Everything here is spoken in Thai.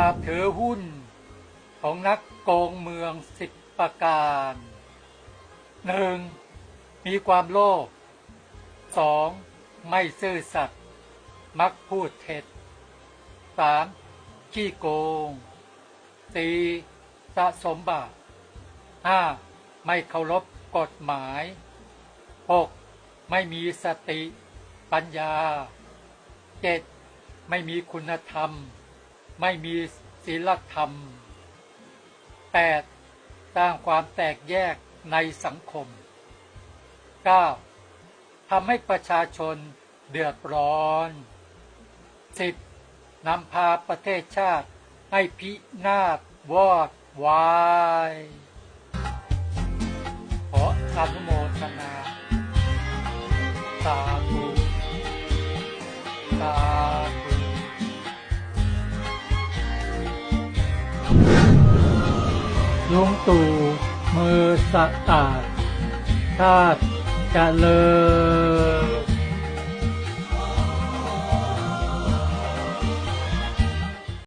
ความถือหุ้นของนักโกงเมืองสิบประการหนึ่งมีความโลภสองไม่ซื่อสัตย์มักพูดเท็จสามขี้โกงสี่สะสมบาปห้าไม่เคารพกฎหมายหกไม่มีสติ ปัญญาเจ็ดไม่มีคุณธรรม ไม่มีศีลธรรม 8. สร้างความแตกแยกในสังคม 9. ทำให้ประชาชนเดือดร้อน 10. นำพาประเทศชาติให้พินาศวอดวายขออนุโมทนาสาธุสาธุ ลุงตู่มือสะอาดชาติเจริญ